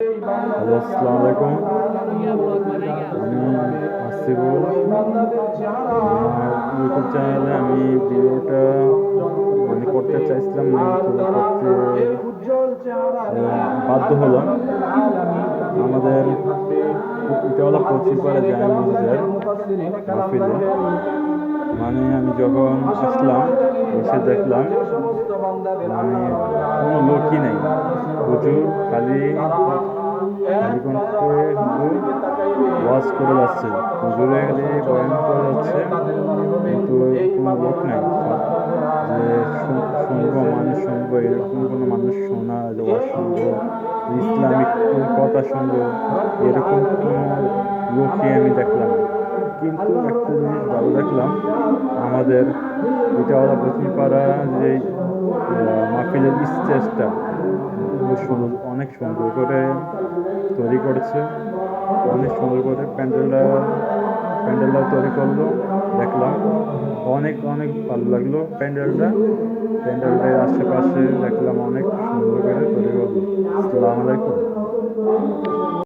Hello, আসসালামু আলাইকুম। আমি আসিফুল। আমার ইউটিউব চ্যানেলে আমি ভিডিওটা মানে করতে চাইছিলাম না কিন্তু করতে বাধ্য হলাম। আমাদের জামা মসজিদের মাহফিলে। মানে আমি যখন আসলাম, এসে দেখলাম মানে কোনো লোকই নেই। খালি কণ্ঠে ওয়াজ করে যাচ্ছে। হুজুরে খালি বয়ান করে যাচ্ছে, কিন্তু কোনো লোক নাই। যে শুন- শুনব মানুষ শুনব, এরকম কোনো মানুষ শোনা যে ওয়াজ শুনব, ইসলামিক কথা শুনব, এরকম কোনো লোকই আমি দেখলাম কিন্তু একটা জিনিস ভালো দেখলাম, আমাদের এটা হলো পশ্চিমপাড়া যে মাহফিলের স্টেজটা অনেক সুন্দর করে তৈরি করেছে। অনেক সুন্দর করে প্যান্ডেলটা প্যান্ডেলটা তৈরি করল, দেখলাম। অনেক অনেক ভালো লাগল প্যান্ডেলটা। প্যান্ডেলটার আশেপাশে দেখলাম অনেক সুন্দর করে তৈরি করল। আসসালামু আলাইকুম।